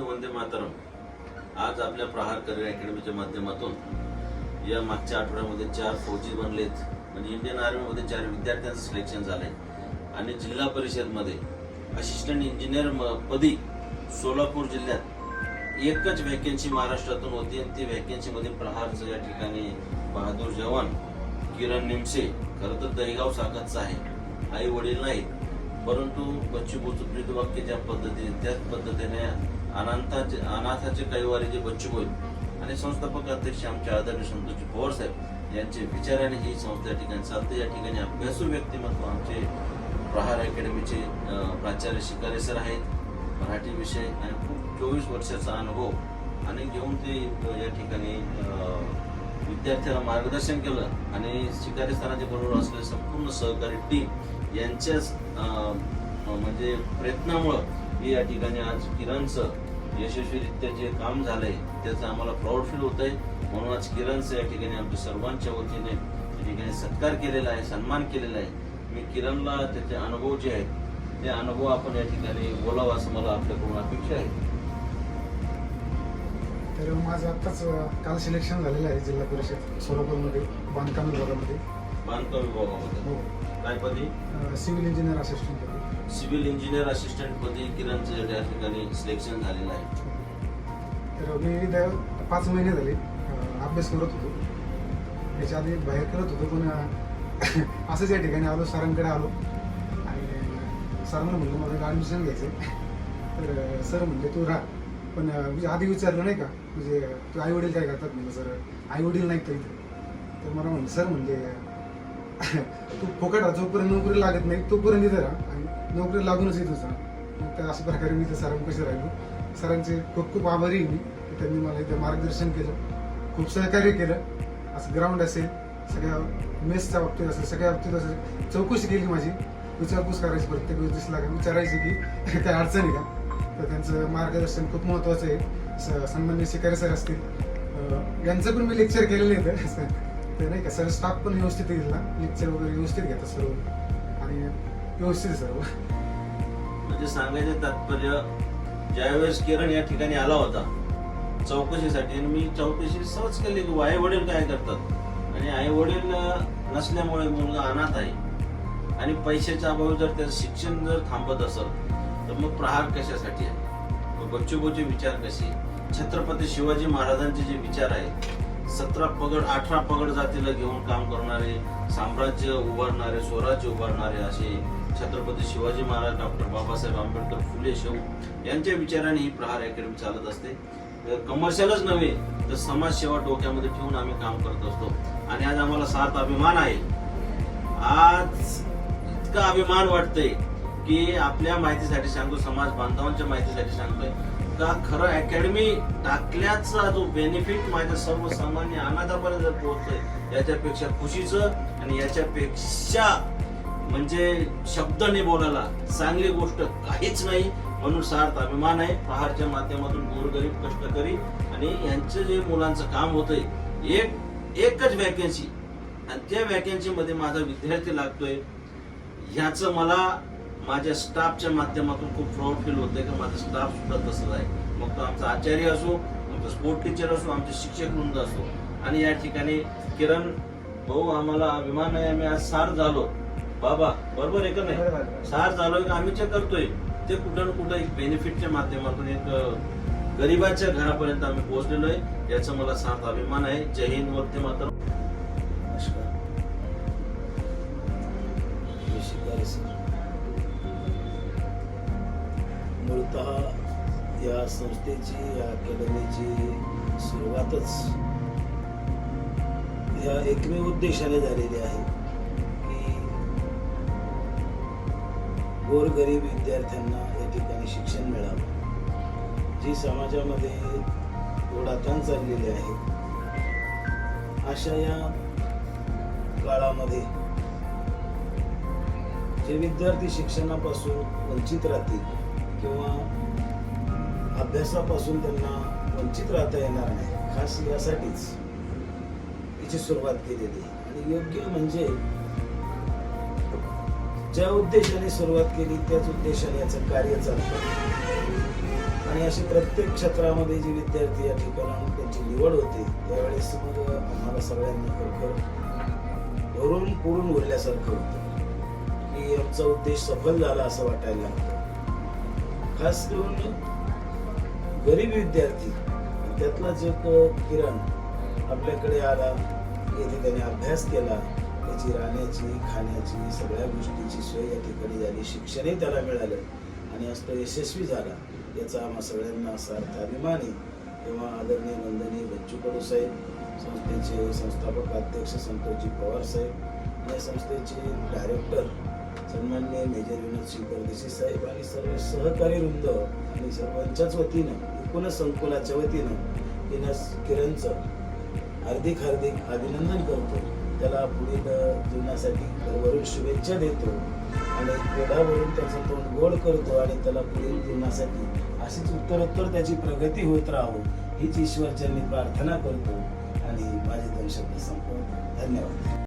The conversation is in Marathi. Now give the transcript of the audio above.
वंदे मातरम. आज आपल्या प्रहार करिअर अकॅडमीच्या माध्यमातून या मागच्या आठवड्यामध्ये चार फौजी बनलेत. म्हणजे इंडियन आर्मीमध्ये चार विद्यार्थ्यांचं सिलेक्शन झालंय. आणि जिल्हा परिषदमध्ये असिस्टंट इंजिनियर पदी सोलापूर जिल्ह्यात एकच वॅकेन्सी महाराष्ट्रातून होती आणि ती वॅकेन्सीमध्ये प्रहारचं या ठिकाणी बहादूर जवान किरण निमसे खरं तर दहीगाव साखतचा आहे. आई वडील नाहीत. परंतु बच्चू बोचू प्रीतवाक्य ज्या पद्धतीने त्याच पद्धतीने अनाथाचे अनाथाचे कैवारी जे बच्चू होईल आणि संस्थापक अध्यक्ष आमचे आदरणीय संतोषजी पवार साहेब यांचे विचाराने ही संस्था या ठिकाणी चालते. या ठिकाणी अभ्यासू व्यक्तिमत्व आमचे प्रहार अकॅडमीचे प्राचार्य शिकारे सर आहेत. मराठी विषय आणि खूप चोवीस वर्षाचा अनुभव आणि घेऊन ते या ठिकाणी विद्यार्थ्यांना मार्गदर्शन केलं आणि शिकारी सरांच्या बरोबर असलेले संपूर्ण सहकारी टीम यांच्याच म्हणजे प्रयत्नामुळं हे या ठिकाणी आज किरणचं यशस्वीरित्या जे काम झालंय त्याचं आम्हाला प्राऊड फील होत आहे म्हणून आज किरणचं या ठिकाणी आमच्या सर्वांच्या वतीने या ठिकाणी सत्कार केलेला आहे सन्मान केलेला आहे. मी किरणला त्याचे अनुभव जे आहेत ते अनुभव आपण या ठिकाणी बोलावा असं मला आपल्याकडून अपेक्षा आहे. तर माझं आत्ताच काल सिलेक्शन झालेलं आहे जिल्हा परिषद सोलापूरमध्ये बांधकाम विभागामध्ये. बांधकाम विभागामध्ये. हो काय पदी? सिव्हिल इंजिनियर असिस्टंटमध्ये सिव्हिल इंजिनियर असिस्टंट पदी किरणचं ठिकाणी सिलेक्शन झालेलं आहे. तर मी पाच महिने झाले अभ्यास करत होतो. त्याच्या आधी बाहेर करत होतो पण असंच या ठिकाणी आलो सरांकडे आलो. आणि सरांना म्हणलं मला ॲडमिशन घ्यायचं तर सर म्हणले तू राहा. पण म्हणजे आधी विचारलं नाही का? म्हणजे तू आई वडील काय करतात? म्हणलं सर आई वडील इथे? तर मला म्हणलं सर म्हणजे तू फोकट राहा जोपर्यंत नोकरी लागत नाही तोपर्यंत इथे राहा. आणि नोकरी लागूनच येत होता मग त्या अशा प्रकारे मी त्या सरांपाशी राहिलो. सरांचे खूप खूप आभारी आहे मी. त्यांनी मला इथे मार्गदर्शन केलं. खूप सहकार्य केलं. असं ग्राउंड असेल सगळ्या मेसच्या बाबतीत असेल सगळ्या बाबतीत असेल चौकशी केली माझी. विचारपूस करायची प्रत्येक वेळेस लागेल विचारायची की काय अडचणी का? तर त्यांचं मार्गदर्शन खूप महत्त्वाचं आहे. स- सन्मान्य शिकारी सर असतील. यांचं पण मी लेक्चर केलेलं आहे ते नाही का सर स्टाफ पण व्यवस्थित येईल ना लेक्चर वगैरे व्यवस्थित घेतात सर्व आणि व्यवस्थित आहे सर्व म्हणजे सांगायचं तात्पर्य ज्यावेळेस किरण या ठिकाणी आला होता चौकशीसाठी आणि मी चौकशी सहज केली की आई वडील काय करतात आणि आई वडील नसल्यामुळे मुलगा अनाथ आहे आणि पैशाच्या अभावी जर त्याचं शिक्षण जर थांबत असेल तर मग प्रहार कशासाठी आहे मग बच्चूबोचे विचार कसे छत्रपती शिवाजी महाराजांचे जे विचार आहेत सतरा पगड अठरा पगड जातीला घेऊन काम करणारे साम्राज्य उभारणारे स्वराज्य उभारणारे असे छत्रपती शिवाजी महाराज डॉक्टर बाबासाहेब आंबेडकर फुले शाहू यांच्या विचाराने ही प्रहार अकॅडमी चालत असते. कमर्शियलच नव्हे तर समाजसेवा डोक्यामध्ये ठेवून आम्ही काम करत असतो. आणि आज आम्हाला सात अभिमान आहे. आज इतका अभिमान वाटतंय की आपल्या माहितीसाठी सांगतो समाज बांधवांच्या माहितीसाठी सांगतोय. का खरं अकॅडमी टाकल्याचा जो बेनिफिट माझ्या सर्वसामान्य अनाथापर्यंत जर पोहोचतोय याच्यापेक्षा खुशीचं आणि याच्यापेक्षा म्हणजे शब्दाने बोलायला चांगली गोष्ट काहीच नाही म्हणून सार्थ अभिमान आहे. प्रहारच्या माध्यमातून गोरगरीब कष्टकरी आणि यांचं जे मुलांचं काम होतंय एक एकच वॅकन्सी आणि त्या वॅकन्सीमध्ये माझा विद्यार्थी लागतोय. ह्याचं मला माझ्या स्टाफच्या माध्यमातून खूप प्राऊड फील होतंय की माझा स्टाफ सुद्धा तसंच आहे. मग तो आमचा आचार्य असो आमचा स्पोर्ट टीचर असो आमचे शिक्षक वृंद असो. आणि या ठिकाणी किरण भाऊ आम्हाला अभिमान आहे आम्ही आज सार झालो. बाबा बरोबर आहे का नाही? सार झालोय का? आम्ही जे करतोय ते कुठं ना कुठं एक बेनिफिटच्या माध्यमातून एक गरिबाच्या घरापर्यंत आम्ही पोहोचलेलो आहे. याचा मला साथ अभिमान आहे. जय हिंद वरती मात्र नमस्कार. मूळतः या संस्थेची या अकॅडमीची सुरुवातच या एकमेव उद्देशाने झालेली आहे की गोरगरीब विद्यार्थ्यांना या ठिकाणी शिक्षण मिळावं. जी समाजामध्ये ओढाताण चाललेली आहे अशा या काळामध्ये जे विद्यार्थी शिक्षणापासून वंचित राहतील किंवा अभ्यासापासून त्यांना वंचित राहता येणार नाही खास यासाठीच तिची सुरुवात केलेली आणि योग्य म्हणजे ज्या उद्देशाने सुरुवात केली त्याच उद्देशाने याचं कार्य चालतं आणि अशी प्रत्येक क्षेत्रामध्ये जे विद्यार्थी या ठिकाणाहून त्यांची निवड होते त्यावेळेस मग आम्हाला सगळ्यांना खरोखर भरून पुरून उरल्यासारखं होतं. की आमचा उद्देश सफल झाला असं वाटायला लागतं खास करून गरीब विद्यार्थी त्यातलाच एक किरण आपल्याकडे आला येथे त्याने अभ्यास केला त्याची राहण्याची खाण्याची सगळ्या गोष्टीची सोय या ठिकाणी झाली शिक्षणही त्याला मिळालं आणि आज तो यशस्वी झाला. याचा आम्हा सगळ्यांना सार्थ अभिमान. आहे तेव्हा आदरणीय नंदनी बच्चू कडू साहेब संस्थेचे संस्थापक अध्यक्ष संतोषजी पवार साहेब या संस्थेचे डायरेक्टर सन्मान्य मेजर विनोद सिंग परदेशी साहेब आणि सर्व सहकारी वृंद आणि सर्वांच्याच वतीनं एकूणच संकुलाच्या वतीनं किनस किरणचं हार्दिक हार्दिक अभिनंदन करतो. त्याला पुढील जीवनासाठी भरभरून शुभेच्छा देतो आणि क्रीडावरून त्याचं तोंड गोड करतो आणि त्याला पुढील जीवनासाठी अशीच उत्तरोत्तर त्याची प्रगती होत राहो हीच ईश्वरचरणी प्रार्थना करतो. आणि माझे दोन शब्द संपवतो. धन्यवाद.